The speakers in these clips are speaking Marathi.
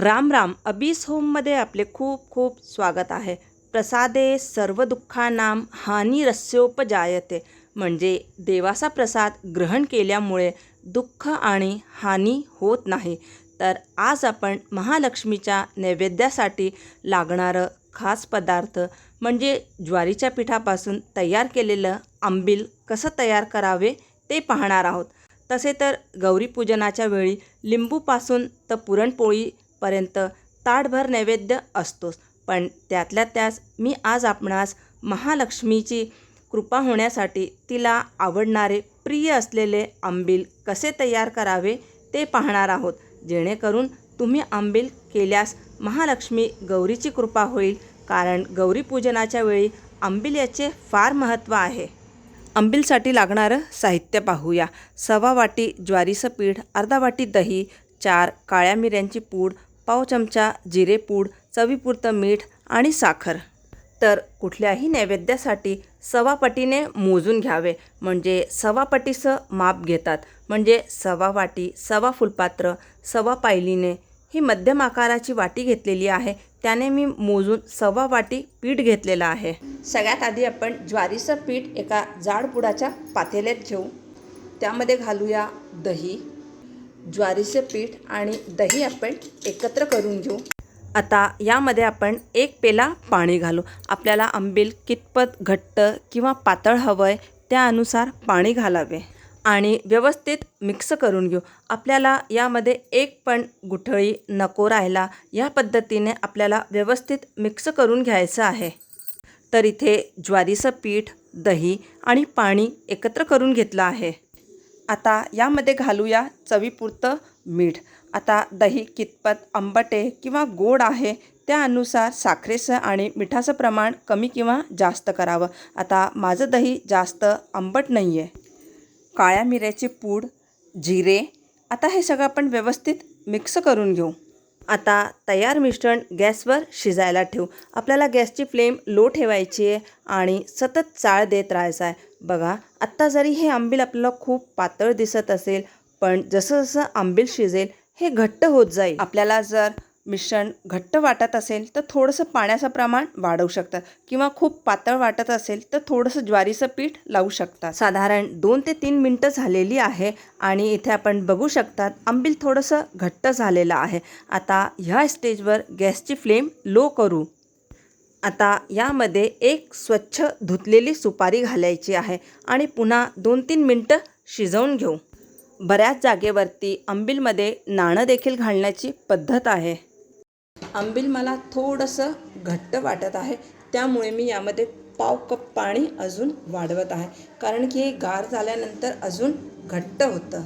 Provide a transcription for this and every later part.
राम राम. अबीस होममध्ये आपले खूप खूप स्वागत आहे. प्रसादे सर्व दुःखानाम हानी रस्योपजायते. म्हणजे देवाचा प्रसाद ग्रहण केल्यामुळे दुःख आणि हानी होत नाही. तर आज आपण महालक्ष्मीच्या नैवेद्यासाठी लागणारं खास पदार्थ म्हणजे ज्वारीच्या पिठापासून तयार केलेलं आंबील कसं तयार करावे ते पाहणार आहोत. तसे तर गौरीपूजनाच्या वेळी लिंबूपासून तर पुरणपोळी पर्यंत ताटभर नैवेद्य असतोच. पण त्यातल्या त्यास मी आज आपणास महालक्ष्मीची कृपा होण्यासाठी तिला आवडणारे प्रिय असलेले आंबील कसे तयार करावे ते पाहणार आहोत. जेणेकरून तुम्ही आंबील केल्यास महालक्ष्मी गौरीची कृपा होईल कारण गौरीपूजनाच्या वेळी आंबील याचे फार महत्त्व आहे. आंबीलसाठी लागणारं साहित्य पाहूया. सवा वाटी ज्वारीचं पीठ अर्धा वाटी दही चार काळ्या मिऱ्यांची पूड पाव चमचा जिरेपूड चवीपुरतं मीठ आणि साखर. तर कुठल्याही नैवेद्यासाठी सवापटीने मोजून घ्यावे. म्हणजे सवापटीचं माप घेतात. म्हणजे सवा वाटी सवा फुलपात्र सवा पायलीने. ही मध्यम आकाराची वाटी घेतलेली आहे. त्याने मी मोजून सव्वा वाटी पीठ घेतलेलं आहे. सगळ्यात आधी आपण ज्वारीचं पीठ एका जाडपुडाच्या पातेल्यात घेऊ. त्यामध्ये घालूया दही ज्वारीचे पीठ आणि दही आपण एकत्र करून घेऊ. आता यामध्ये आपण एक पेला पाणी घालू. आपल्याला आंबील कितपत घट्ट किंवा पातळ हवं आहे त्यानुसार पाणी घालावे. आणि व्यवस्थित मिक्स करून घेऊ. आपल्याला यामध्ये एक पण गुठळी नको राहायला या पद्धतीने आपल्याला व्यवस्थित मिक्स करून घ्यायचं आहे. तर इथे ज्वारीचं पीठ दही आणि पाणी एकत्र करून घेतलं आहे. आता यामध्ये घालूया चवीपुरतं मीठ. आता दही कितपत आंबटे किंवा गोड आहे त्यानुसार साखरेचं आणि मिठाचं प्रमाण कमी किंवा जास्त करावं. आता माझं दही जास्त आंबट नाही आहे काळ्या मिऱ्याची पूड जिरे आता हे सगळं आपण व्यवस्थित मिक्स करून घेऊ. आता तयार मिश्रण गॅसवर शिजायला ठेवू. आपल्याला गॅसची फ्लेम लो ठेवायची आहे आणि सतत चाळ देत राहायचं आहे. बघा आत्ता जरी हे आंबील आपल्याला खूप पातळ दिसत असेल पण जसं जसं आंबील शिजेल हे घट्ट होत जाईल. आपल्याला जर मिश्रण घट्ट वाटत असेल तर थोडंसं पाण्याचं प्रमाण वाढवू शकतात. किंवा खूप पातळ वाटत असेल तर थोडंसं ज्वारीचं पीठ लावू शकतात. साधारण दोन ते तीन मिनटं झालेली आहे आणि इथे आपण बघू शकतात आंबील थोडंसं घट्ट झालेलं आहे. आता ह्या स्टेजवर गॅसची फ्लेम लो करू. आता यामध्ये एक स्वच्छ धुतलेली सुपारी घालायची आहे आणि पुन्हा दोन तीन मिनटं शिजवून घेऊ. बऱ्याच जागेवरती आंबीलमध्ये नाणं देखील घालण्याची पद्धत आहे. आंबील मला थोडंसं घट्ट वाटत आहे. त्यामुळे मी यामध्ये पाव कप पाणी अजून वाढवत आहे. कारण की हे गार झाल्यानंतर अजून घट्ट होतं.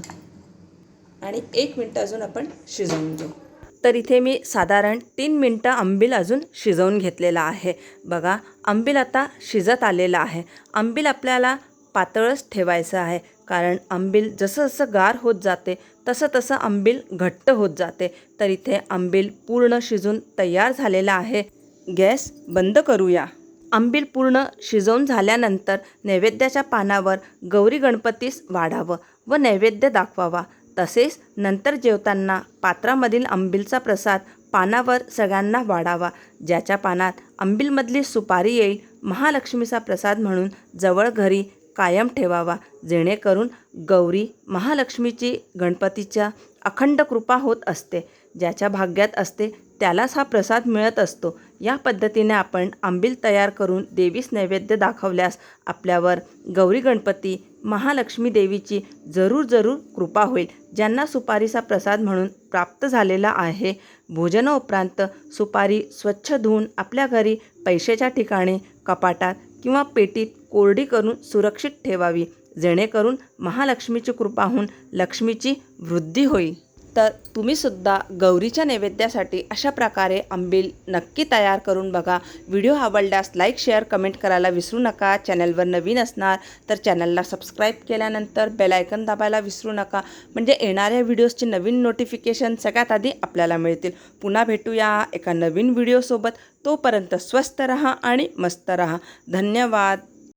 आणि एक मिनटं अजून आपण शिजवून घेऊ. तर इथे मी साधारण तीन मिनटं आंबील अजून शिजवून घेतलेला आहे. बघा आंबील आता शिजत आलेलं आहे. आंबील आपल्याला पातळच ठेवायचं आहे. कारण आंबील जसं जसं गार होत जाते तसं तसं आंबील घट्ट होत जाते. तर इथे आंबील पूर्ण शिजून तयार झालेला आहे. गॅस बंद करूया. आंबील पूर्ण शिजवून झाल्यानंतर नैवेद्याच्या पानावर गौरी गणपतीस वाढावं व नैवेद्य दाखवावा. तसेच नंतर जेवताना पात्रामधील आंबीलचा प्रसाद पानावर सगळ्यांना वाढावा ज्याच्या पानात आंबीलमधली सुपारी येईल महालक्ष्मीचा प्रसाद म्हणून जवळ घरी कायम ठेवावा जेणेकरून गौरी महालक्ष्मीची गणपतीच्या अखंड कृपा होत असते. ज्याच्या भाग्यात असते त्यालाच हा प्रसाद मिळत असतो. या पद्धतीने आपण आंबील तयार करून देवीस नैवेद्य दाखवल्यास आपल्यावर गौरी गणपती महालक्ष्मी देवीची जरूर जरूर कृपा होईल ज्यांना सुपारीचा प्रसाद म्हणून प्राप्त झालेला आहे. भोजनोपरांत सुपारी स्वच्छ धुवून आपल्या घरी पैशाच्या ठिकाणी कपाटात किंवा पेटीत कोरडी करून सुरक्षित ठेवावी जेणेकरून महालक्ष्मीची कृपा होऊन लक्ष्मीची वृद्धी होईल. तर तुम्हीसुद्धा गौरीच्या नैवेद्यासाठी अशा प्रकारे आंबील नक्की तयार करून बघा. व्हिडिओ आवडल्यास लाईक शेअर कमेंट करायला विसरू नका. चॅनलवर नवीन असणार तर चॅनलला सबस्क्राईब केल्यानंतर बेलायकन दाबायला विसरू नका. म्हणजे येणाऱ्या व्हिडिओजची नवीन नोटिफिकेशन सगळ्यात आधी आपल्याला मिळतील. पुन्हा भेटूया एका नवीन व्हिडिओसोबत. तोपर्यंत स्वस्त रहा आणि मस्त रहा. धन्यवाद.